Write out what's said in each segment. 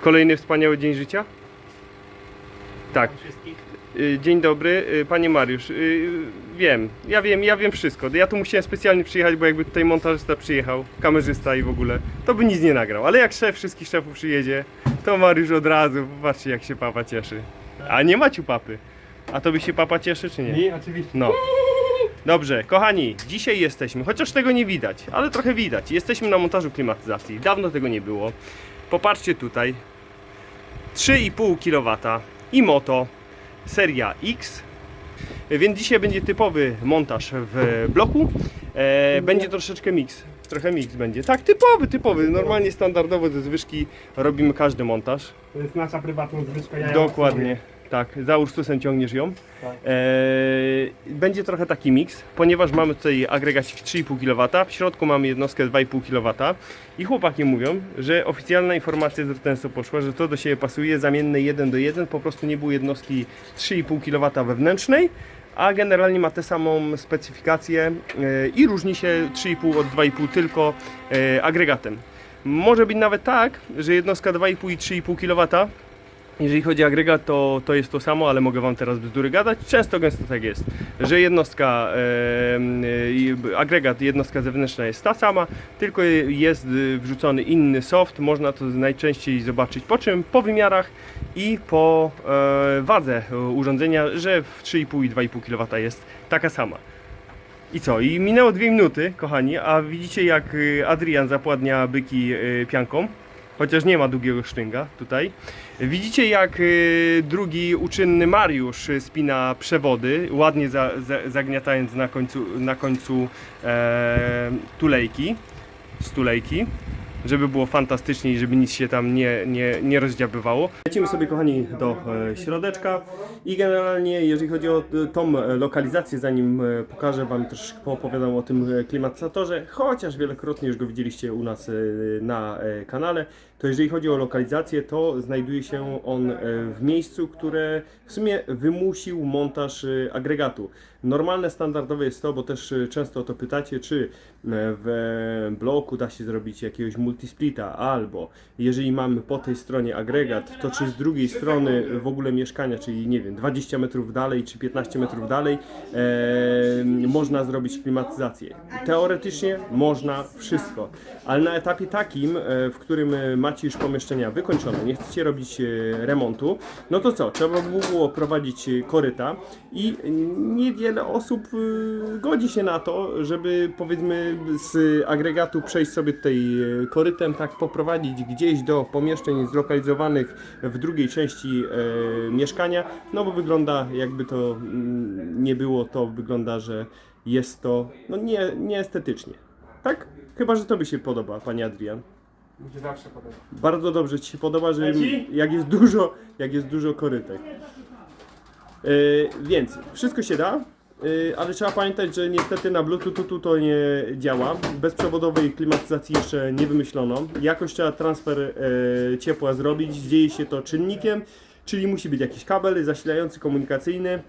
Kolejny wspaniały dzień życia? Tak. Y, Dzień dobry, y, panie Mariusz. Y, Wiem, ja wiem, ja wiem wszystko. Ja tu musiałem specjalnie przyjechać, bo jakby tutaj montażysta przyjechał, kamerzysta i w ogóle, to by nic nie nagrał. Ale jak szef wszystkich szefów przyjedzie, to Mariusz od razu, patrzcie jak się papa cieszy. A nie maciu papy. A to by się papa cieszy, czy nie? Nie, oczywiście. No. Dobrze, kochani, dzisiaj jesteśmy, chociaż tego nie widać, ale trochę widać. Jesteśmy na montażu klimatyzacji. Dawno tego nie było. Popatrzcie tutaj. 3,5 kW i moto seria X. Więc dzisiaj będzie typowy montaż w bloku. E, będzie troszeczkę mix. Trochę mix będzie. Tak, typowy, typowy. Normalnie standardowo ze zwyżki robimy każdy montaż. To jest nasza prywatna zwyżka. Ja Dokładnie. Tak, za Ursusem ciągniesz ją. Tak. Eee, będzie trochę taki miks, ponieważ mamy tutaj agregacik 3,5 kW, w środku mamy jednostkę 2,5 kW i chłopaki mówią, że oficjalna informacja z RTNS-u poszła, że to do siebie pasuje, zamienne 1 do 1, po prostu nie było jednostki 3,5 kW wewnętrznej, a generalnie ma tę samą specyfikację e, i różni się 3,5 od 2,5 tylko e, agregatem. Może być nawet tak, że jednostka 2,5 i 3,5 kW jeżeli chodzi o agregat, to, to jest to samo, ale mogę Wam teraz bzdury gadać. Często gęsto tak jest, że jednostka, e, e, agregat, jednostka zewnętrzna jest ta sama, tylko jest e, wrzucony inny soft. Można to najczęściej zobaczyć po czym? Po wymiarach i po e, wadze urządzenia, że w 3,5 i 2,5 kW jest taka sama. I co? I minęło dwie minuty, kochani, a widzicie jak e, Adrian zapładnia byki e, pianką. Chociaż nie ma długiego sztynga tutaj. Widzicie jak y, drugi uczynny Mariusz spina przewody, ładnie za, za, zagniatając na końcu, na końcu e, tulejki, stulejki, żeby było fantastycznie i żeby nic się tam nie, nie, nie rozdziabywało. Lecimy sobie kochani do e, środeczka i generalnie jeżeli chodzi o e, tą e, lokalizację, zanim pokażę Wam troszeczkę poopowiadam o tym klimatyzatorze, chociaż wielokrotnie już go widzieliście u nas na kanale, to jeżeli chodzi o lokalizację, to znajduje się on w miejscu, które w sumie wymusił montaż agregatu. Normalne, standardowe jest to, bo też e, często o to pytacie, czy e, w bloku da się zrobić jakiegoś multisplita, albo jeżeli mamy po tej stronie agregat, to czy z drugiej strony w ogóle mieszkania, czyli nie wiem, 20 metrów dalej, czy 15 metrów dalej, e, można zrobić klimatyzację. Teoretycznie można wszystko, ale na etapie takim, e, w którym e, macie już pomieszczenia wykończone, nie chcecie robić remontu, no to co? Trzeba by było prowadzić koryta i niewiele osób e, godzi się na to, żeby powiedzmy z agregatu przejść sobie tutaj e, korytem, tak poprowadzić gdzieś do pomieszczeń zlokalizowanych w drugiej części e, mieszkania, no bo wygląda jakby to mm, nie było, to wygląda, że jest to no nie, nieestetycznie. Tak? Chyba, że Tobie się podoba, Panie Adrian. Mi się zawsze podoba. Bardzo dobrze Ci się podoba, że jak jest dużo, jak jest dużo korytek. Yy, więc wszystko się da, yy, ale trzeba pamiętać, że niestety na Bluetoothu to nie działa. Bezprzewodowej klimatyzacji jeszcze nie wymyślono. Jakoś trzeba transfer yy, ciepła zrobić. Dzieje się to czynnikiem, czyli musi być jakiś kabel zasilający, komunikacyjny.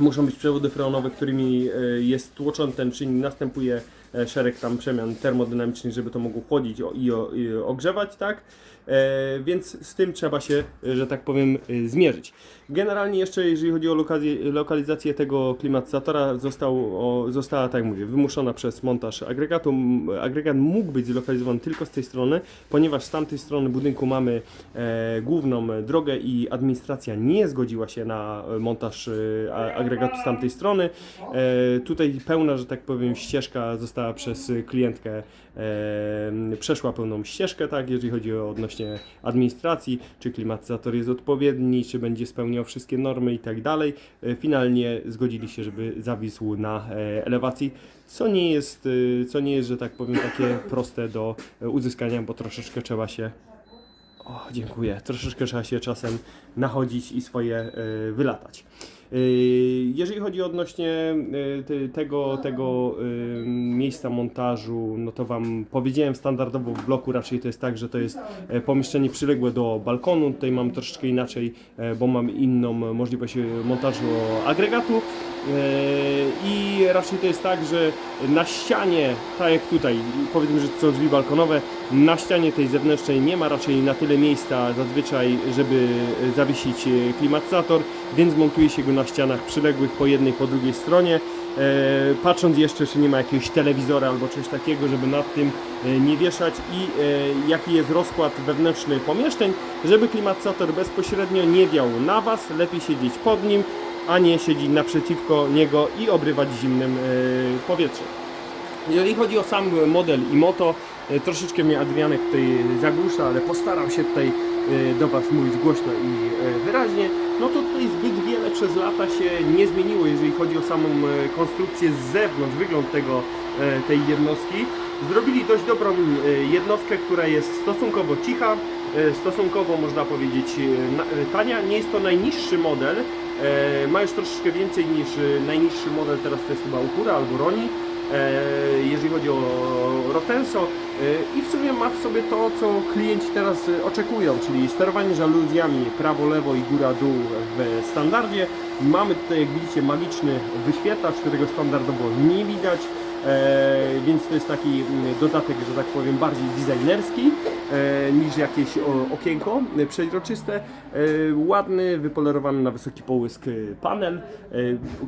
Muszą być przewody freonowe, którymi e, jest tłoczony ten czynnik, następuje e, szereg tam przemian termodynamicznych, żeby to mogło chłodzić i, ogrzewać, tak? E, więc z tym trzeba się, e, że tak powiem, e, zmierzyć. Generalnie jeszcze, jeżeli chodzi o lokalizację, tego klimatyzatora, został, została, tak mówię, wymuszona przez montaż agregatu. Agregat mógł być zlokalizowany tylko z tej strony, ponieważ z tamtej strony budynku mamy e, główną drogę i administracja nie zgodziła się na e, montaż e, agregatu z tamtej strony. E, tutaj pełna, że tak powiem, ścieżka została przez klientkę e, przeszła pełną ścieżkę, tak, jeżeli chodzi o odnośnie administracji, czy klimatyzator jest odpowiedni, czy będzie spełniał wszystkie normy i tak dalej. E, Finalnie zgodzili się, żeby zawisł na e, elewacji, co nie jest, e, co nie jest, że tak powiem, takie proste do e, uzyskania, bo troszeczkę trzeba się o, dziękuję. Troszeczkę trzeba się czasem nachodzić i swoje e, wylatać. Yy, Jeżeli chodzi odnośnie ty- tego, tego yy, miejsca montażu, no to Wam powiedziałem standardowo w bloku raczej to jest tak, że to jest e, pomieszczenie przyległe do balkonu. Tutaj mam troszeczkę inaczej, e, bo mam inną możliwość e, montażu agregatu. E, I raczej to jest tak, że na ścianie, tak jak tutaj, powiedzmy, że to są drzwi balkonowe, na ścianie tej zewnętrznej nie ma raczej na tyle miejsca zazwyczaj, żeby e, zawiesić e, klimatyzator, więc montuje się go na ścianach przyległych po jednej, po drugiej stronie. E, patrząc jeszcze, czy nie ma jakiegoś telewizora albo czegoś takiego, żeby nad tym nie wieszać i jaki jest rozkład wewnętrzny pomieszczeń, żeby klimatyzator bezpośrednio nie wiał na Was, lepiej siedzieć pod nim, a nie siedzieć naprzeciwko niego i obrywać zimnym e, powietrzem. Jeżeli chodzi o sam model i moto, e, troszeczkę mnie Adrianek tutaj zagłusza, ale postaram się tutaj e, do Was mówić głośno i wyraźnie. No to tutaj zbyt wiele przez lata się nie zmieniło, jeżeli chodzi o samą konstrukcję z zewnątrz, wygląd tego, tej jednostki. Zrobili dość dobrą jednostkę, która jest stosunkowo cicha, stosunkowo można powiedzieć tania. Nie jest to najniższy model, ma już troszeczkę więcej niż e, najniższy model, teraz to jest chyba Ukura albo Roni e, jeżeli chodzi o Rotenso e, i w sumie ma w sobie to, co klienci teraz e, oczekują, czyli sterowanie żaluzjami prawo, lewo i góra, dół w standardzie. Mamy tutaj, jak widzicie, magiczny wyświetlacz, którego standardowo nie widać. E, więc to jest taki mm, dodatek, że tak powiem, bardziej designerski e, niż jakieś okienko e, przeźroczyste. E, ładny, wypolerowany na wysoki połysk e, panel. E,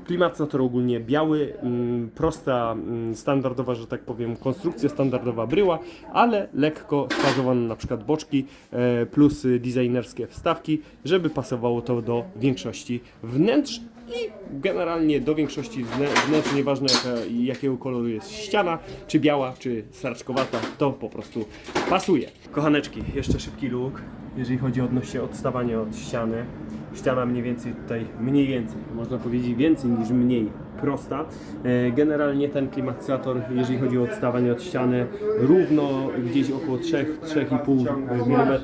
klimatyzator ogólnie biały, mm, prosta, mm, standardowa, że tak powiem, konstrukcja standardowa bryła, ale lekko sfazowane na przykład boczki e, plus designerskie wstawki, żeby pasowało to do większości wnętrz i generalnie do większości wnę- wnętrz, nieważne jaka, jakiego koloru jest ściana, czy biała, czy sraczkowata, to po prostu pasuje. Kochaneczki, jeszcze szybki look, jeżeli chodzi odnośnie odstawania od ściany. Ściana mniej więcej tutaj, mniej więcej, można powiedzieć więcej niż mniej prosta. E, Generalnie ten klimatyzator, jeżeli chodzi o odstawanie od ściany, równo gdzieś około 3-3,5 mm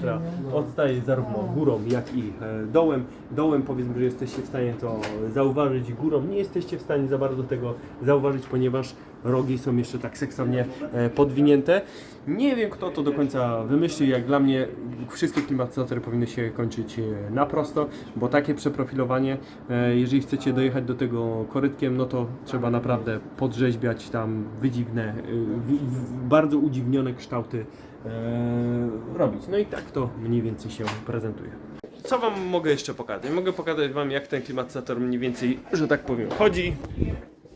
odstaje zarówno górą, jak i e, dołem. Dołem powiedzmy, że jesteście w stanie to zauważyć, górą nie jesteście w stanie za bardzo tego zauważyć, ponieważ rogi są jeszcze tak seksownie e, podwinięte. Nie wiem kto to do końca wymyślił, jak dla mnie wszystkie klimatyzatory powinny się kończyć e, na prosto, bo takie przeprofilowanie, e, jeżeli chcecie dojechać do tego korytkiem, no to trzeba naprawdę podrzeźbiać tam wydziwne, bardzo udziwnione kształty robić. No i tak to mniej więcej się prezentuje. Co Wam mogę jeszcze pokazać? Mogę pokazać Wam jak ten klimatyzator mniej więcej, że tak powiem, chodzi.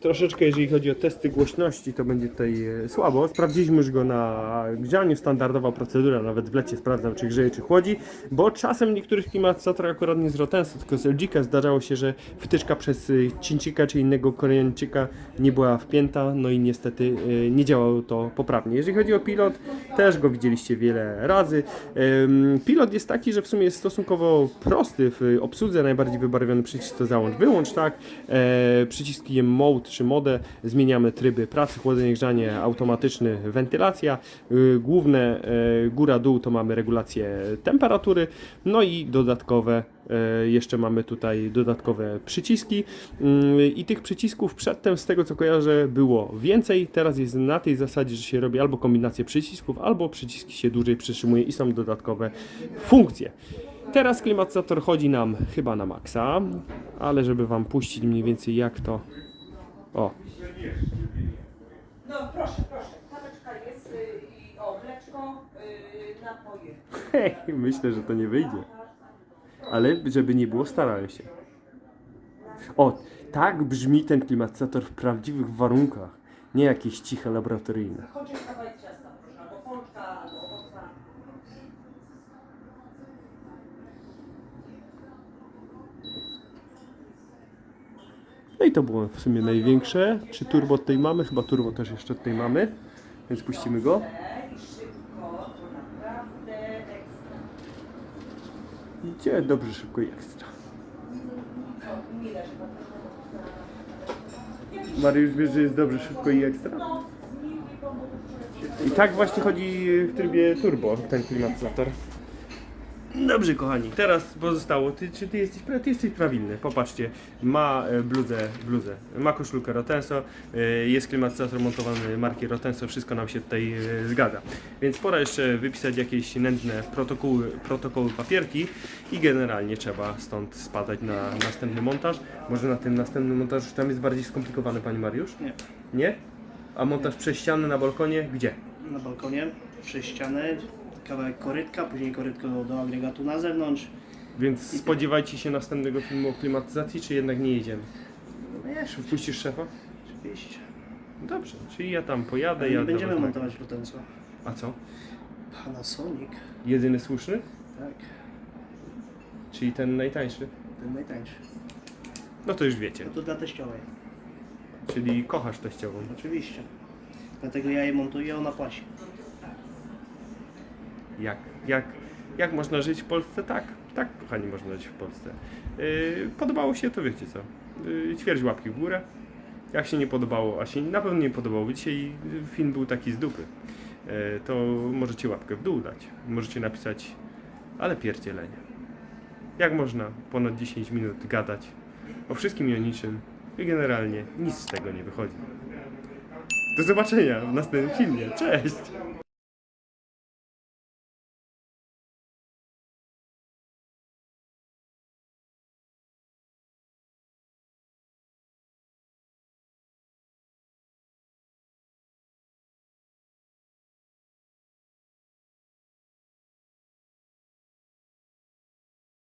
Troszeczkę jeżeli chodzi o testy głośności, to będzie tutaj e, słabo. Sprawdziliśmy już go na grzaniu, standardowa procedura, nawet w lecie sprawdzam czy grzeje, czy chłodzi, bo czasem niektórych klimatyzatorach akurat nie z Rotensa, tylko z LG zdarzało się, że wtyczka przez y, Cincika czy innego Koreańczyka nie była wpięta, no i niestety y, nie działało to poprawnie. Jeżeli chodzi o pilot, też go widzieliście wiele razy. Pilot jest taki, że w sumie jest stosunkowo prosty w obsłudze, najbardziej wybarwiony przycisk to załącz, wyłącz, tak? E, przyciskiem mode czy mode zmieniamy tryby pracy, chłodzenie, grzanie, automatyczny, wentylacja. Y, Główne e, góra-dół to mamy regulację temperatury, no i dodatkowe e, jeszcze mamy tutaj dodatkowe przyciski i tych przycisków przedtem z tego co kojarzę było więcej, teraz jest na tej zasadzie, że się robi albo kombinację przycisków, albo przyciski się dłużej przytrzymuje i są dodatkowe funkcje. Teraz klimatyzator chodzi nam chyba na maksa, ale żeby wam puścić mniej więcej jak to o, No proszę, proszę. Taweczka jest y, i o, mleczko, y, napoje. hej, myślę, że to nie wyjdzie. Ale żeby nie było, starałem się. O, tak brzmi ten klimatyzator w prawdziwych warunkach, nie jakieś ciche laboratoryjne. Kawałek ciasta proszę, albo pączka, albo owoca. No i to było w sumie największe. Czy turbo tutaj mamy? Chyba turbo też jeszcze tutaj mamy, więc puścimy go. Idzie dobrze, szybko i ekstra. Mariusz, wiesz, że jest dobrze, szybko i ekstra? I tak właśnie chodzi w trybie turbo ten klimatyzator. Dobrze, kochani, teraz pozostało, ty, czy ty jesteś, pra- ty jesteś prawilny, popatrzcie, ma e, bluzę, bluzę, ma koszulkę Rotenso, e, jest klimatyzator montowany marki Rotenso, wszystko nam się tutaj e, zgadza. Więc pora jeszcze wypisać jakieś nędzne protokoły, protokoły papierki i generalnie trzeba stąd spadać na następny montaż. Może na tym następnym montażu tam jest bardziej skomplikowany, Pani Mariusz? Nie. Nie? A montaż przez ścianę na balkonie, gdzie? Na balkonie, przez ścianę, kawałek korytka, później korytko do agregatu na zewnątrz. Więc spodziewajcie się następnego filmu o klimatyzacji, czy jednak nie jedziemy? No jeszcze, wpuścisz szefa? oczywiście. Dobrze, czyli ja tam pojadę, Ale ja nie będziemy do was montować Rotenso. A co? Panasonic, Jedyny słuszny? tak, Czyli ten najtańszy? ten najtańszy. No to już wiecie. No to dla teściowej, Czyli kochasz teściową. oczywiście. Dlatego ja je montuję, ona płaci. Jak, jak, jak można żyć w Polsce? Tak, tak kochani można żyć w Polsce. Yy, podobało się, to wiecie co. Yy, ćwierć łapki w górę. Jak się nie podobało, a się na pewno nie podobało, dzisiaj film był taki z dupy, yy, to możecie łapkę w dół dać. Możecie napisać, ale pierdzielenie. Jak można ponad 10 minut gadać o wszystkim i o niczym i generalnie nic z tego nie wychodzi. Do zobaczenia w następnym filmie. Cześć!